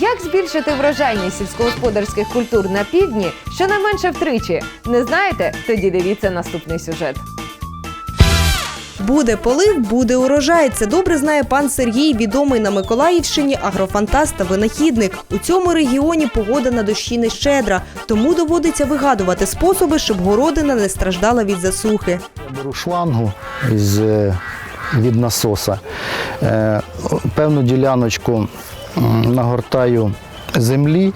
Як збільшити врожайність сільськогосподарських культур на півдні щонайменше втричі? Не знаєте? Тоді дивіться наступний сюжет. Буде полив, буде урожай. Це добре знає пан Сергій, відомий на Миколаївщині агрофантаст та винахідник. У цьому регіоні погода на дощі не щедра, тому доводиться вигадувати способи, щоб городина не страждала від засухи. Я беру шлангу із, е, від насоса, е, певну діляночку нагортаю землі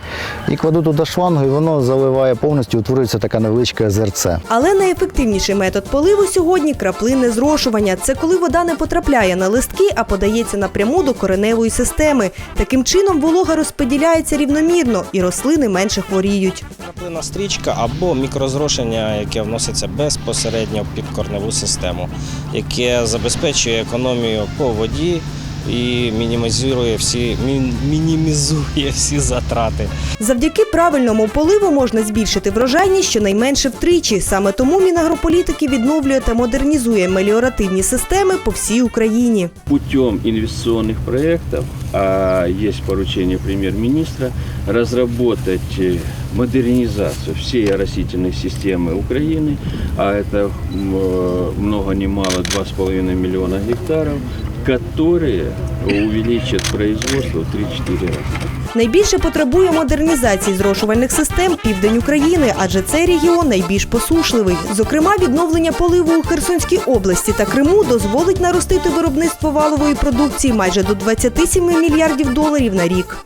і кладу туди шлангу, і воно заливає повністю, утворюється таке невеличке озерце. Але найефективніший метод поливу сьогодні краплинне зрошування. Це коли вода не потрапляє на листки, а подається напряму до кореневої системи. Таким чином волога розподіляється рівномірно і рослини менше хворіють. Краплина стрічка або мікрозрошення, яке вноситься безпосередньо під корневу систему, яке забезпечує економію по воді і мінімізує всі, мін- мінімізує всі затрати. Завдяки правильному поливу можна збільшити врожайність щонайменше втричі. Саме тому Мінагрополітики відновлює та модернізує меліоративні системи по всій Україні. путем инвестиционных проектов, а есть поручение премьер-министра, разработать э, модернизацию всей растительной системы Украины, а это м, э, много ни мало 2,5 миллиона гектаров, которые увеличат производство в 3-4 раза. Найбільше потребує модернізації зрошувальних систем південь України, адже цей регіон найбільш посушливий. Зокрема, відновлення поливу у Херсонській області та Криму дозволить наростити виробництво валової продукції майже до 27 мільярдів доларів на рік.